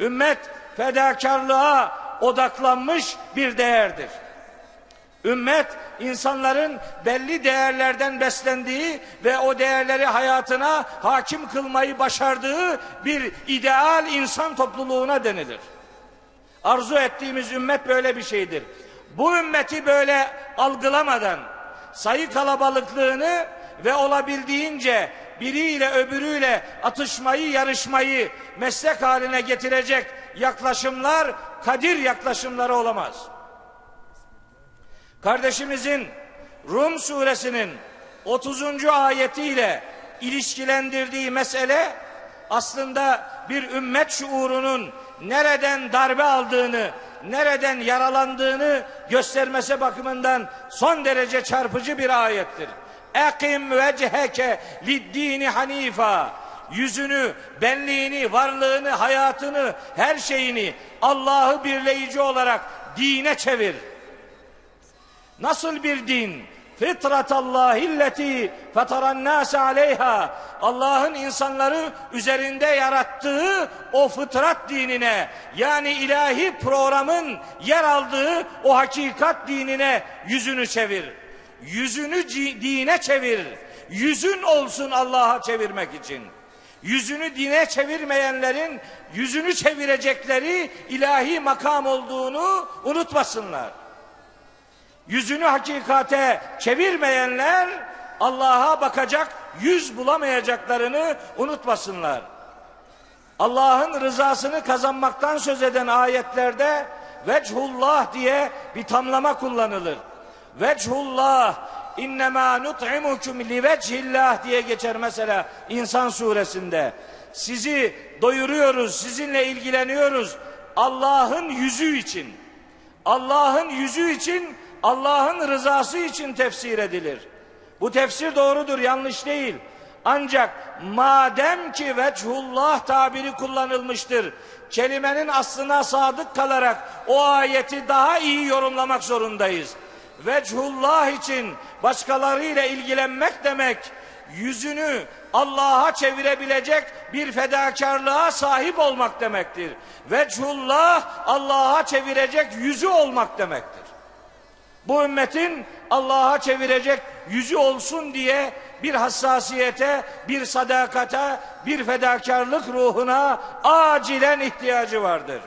Ümmet fedakarlığa odaklanmış bir değerdir. Ümmet insanların belli değerlerden beslendiği ve o değerleri hayatına hakim kılmayı başardığı bir ideal insan topluluğuna denilir. Arzu ettiğimiz ümmet böyle bir şeydir. Bu ümmeti böyle algılamadan sayı kalabalıklığını ve olabildiğince biriyle öbürüyle atışmayı, yarışmayı meslek haline getirecek yaklaşımlar kadir yaklaşımları olamaz. Kardeşimizin Rum suresinin 30. ayetiyle ilişkilendirdiği mesele aslında bir ümmet şuurunun nereden darbe aldığını, nereden yaralandığını göstermesi bakımından son derece çarpıcı bir ayettir. Ekim vecheke liddini hanifa. Yüzünü, benliğini, varlığını, hayatını, her şeyini Allah'ı birleyici olarak dine çevir. Nasıl bir din? Fıtratallahilleti fetaran nas aleyha. Allah'ın insanları üzerinde yarattığı o fıtrat dinine yani ilahi programın yer aldığı o hakikat dinine yüzünü çevir. Yüzünü dine çevir. Yüzün olsun Allah'a çevirmek için. Yüzünü dine çevirmeyenlerin yüzünü çevirecekleri ilahi makam olduğunu unutmasınlar yüzünü hakikate çevirmeyenler Allah'a bakacak yüz bulamayacaklarını unutmasınlar. Allah'ın rızasını kazanmaktan söz eden ayetlerde vechullah diye bir tamlama kullanılır. Vechullah innemâ nut'imukum li vechillah diye geçer mesela İnsan suresinde. Sizi doyuruyoruz, sizinle ilgileniyoruz Allah'ın yüzü için. Allah'ın yüzü için Allah'ın rızası için tefsir edilir. Bu tefsir doğrudur, yanlış değil. Ancak madem ki vechullah tabiri kullanılmıştır, kelimenin aslına sadık kalarak o ayeti daha iyi yorumlamak zorundayız. Vechullah için başkalarıyla ilgilenmek demek, yüzünü Allah'a çevirebilecek bir fedakarlığa sahip olmak demektir. Vechullah Allah'a çevirecek yüzü olmak demektir bu ümmetin Allah'a çevirecek yüzü olsun diye bir hassasiyete, bir sadakate, bir fedakarlık ruhuna acilen ihtiyacı vardır.